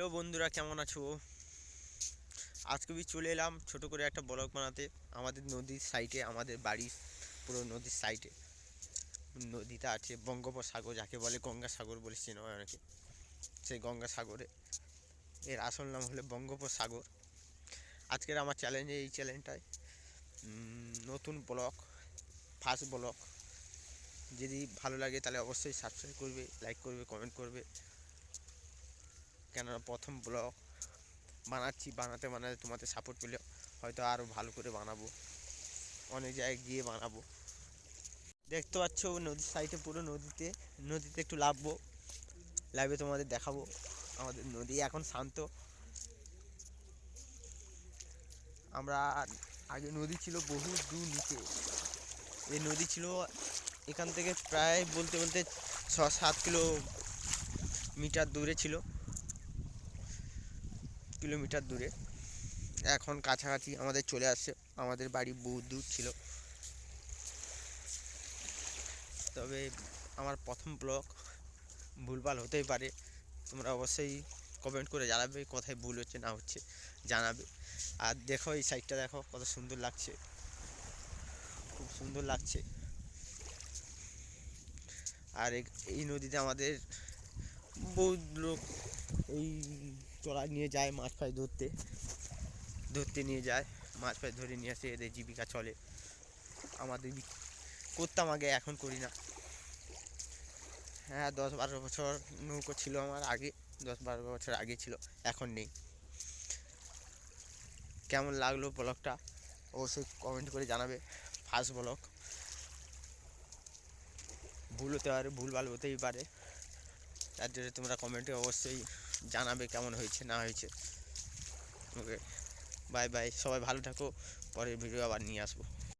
Hello বন্ধুরা, কেমন আছো? আজকে আমি চলে এলাম ছোট করে একটা ব্লগ বানাতে আমাদের নদীর সাইডে আমাদের বাড়ির পুরো নদীর সাইডে নদীটা আছে বঙ্গোপসাগর, যাকে বলে গঙ্গাসাগর বলে চেনা হয় অনেকে? সেই গঙ্গাসাগরে। এর আসল নাম হলো বঙ্গোপসাগর। আজকের আমার চ্যালেঞ্জে এই চ্যালেঞ্জটায় নতুন ব্লগ ফার্স্ট ব্লগ। যদি ভালো লাগে তাহলে অবশ্যই সাবস্ক্রাইব করবে লাইক করবে কমেন্ট করবে। কেননা প্রথম ব্লগ বানাচ্ছি, বানাতে বানাতে তোমাদের সাপোর্ট পেলে হয়তো আরও ভালো করে বানাবো। অনেক জায়গায় গিয়ে বানাবো। দেখতে পাচ্ছ নদীর সাইডে পুরো নদীতে নদীতে একটু লাভবো লাইভে তোমাদের দেখাবো। আমাদের নদী এখন শান্ত। আমরা আগে নদী ছিল বহু দূর নিচে। এই নদী ছিল এখান থেকে প্রায় বলতে বলতে ছ সাত কিলো মিটার দূরে ছিল। কিলোমিটার দূরে। এখন কাছাকাছি আমাদের চলে আসছে। আমাদের বাড়ি বহু দূর ছিল। তবে আমার প্রথম ব্লগ ভুলভাল হতেই পারে। তোমরা অবশ্যই কমেন্ট করে জানাবে কোথায় ভুল হচ্ছে, না হচ্ছে, জানাবে। আর দেখো এই সাইডটা দেখো, কত সুন্দর লাগছে। খুব সুন্দর লাগছে। আর এই নদীতে আমাদের বহু লোক, এই চড়া নিয়ে যায়, মাছ ফাছ ধরতে। ধরতে নিয়ে যায়, মাছ ফাছ ধরে নিয়ে আসে, এদের জীবিকা চলে। আমাদের করতাম আগে, এখন করি না। হ্যাঁ দশ বারো বছর নৌকো ছিল আমার আগে, দশ বারো বছর আগে ছিল, এখন নেই। কেমন লাগল ব্লগটা? অবশ্যই কমেন্ট করে জানাবে ফার্স্ট ব্লগ ভুল হতে পারে, ভুল ভালো হতেই পারে। তার জন্য তোমরা কমেন্টে অবশ্যই জানাবে কেমন হয়েছে, না হয়েছে। ওকে বাই বাই সবাই ভালো থাকো, পরের ভিডিও আবার নিয়ে আসব।